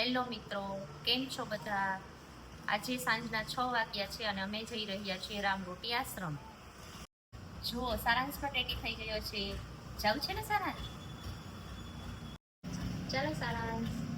Hello મિત્રો, કેમ છો બધા? આજે સાંજના છ વાગ્યા છે અને અમે જઈ રહ્યા છીએ રામરોટી આશ્રમ. જો સારાંશ પણ રેડી થઈ ગયો છે. જવું છે ને સારાંશ? ચાલો સારાંશ.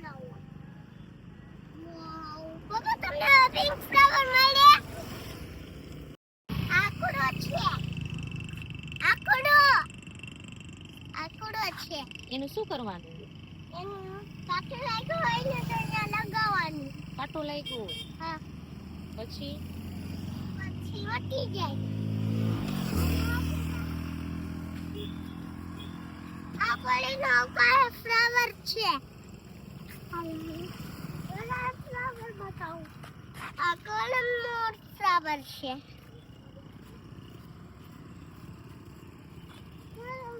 flower. Wow. પપ્પા તમને પિંક આકડો છે. એનું શું કરવાનું? એનું કાંટો લાગ્યો હોય ને તો અહીંયા લગાવવાનું. કાંટો લાગ્યો હા. પછી? પછી વટી જાય. આ પડીનો કાળો ફ્લાવર છે. ફ્લાવર બતાવું. આ કલમ મોર ફ્લાવર છે.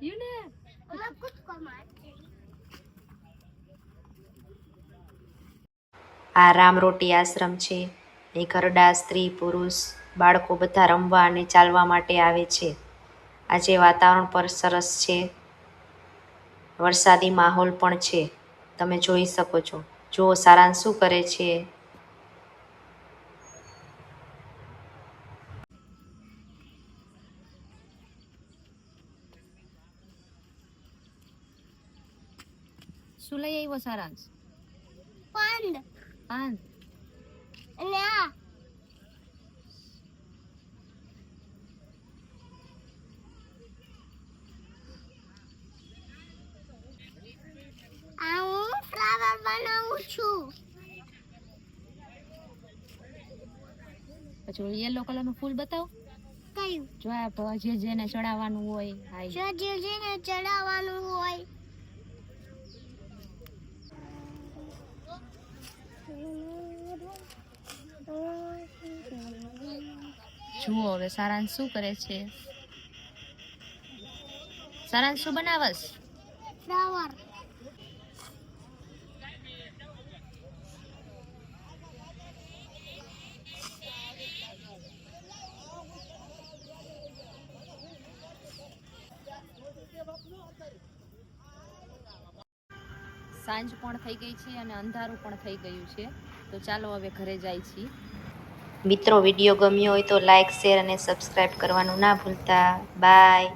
યુ ને આ રામરોટી આશ્રમ છે. એ ઘરડા સ્ત્રી, પુરુષ, બાળકો બધા રમવા અને ચાલવા માટે આવે છે. આજે વાતાવરણ પર સરસ છે. વરસાદી માહોલ પણ છે. તમે જોઈ શકો છો. જુઓ સારાંશ શું કરે છે. શું લઈ આવ્યો સારાંશ પંદ પાન અને આ આ હું ફ્લાવર બનાવું છું પછી યલો કલરનું ફૂલ બતાવો. કયું? જો આ જે જેને ચડાવવાનું હોય જે જેને ચડાવવાનું જુઓ હવે સારાંશ શું કરે છે. સારાંશ શું બનાવસ ફ્લાવર. સાંજ પણ થઈ ગઈ છે અને અંધારું પણ થઈ ગયું છે. તો ચાલો હવે ઘરે જાય છીએ મિત્રો, વીડિયો ગમ્યો હોય તો લાઈક શેર અને સબસ્ક્રાઈબ કરવાનું ના ભૂલતા. બાય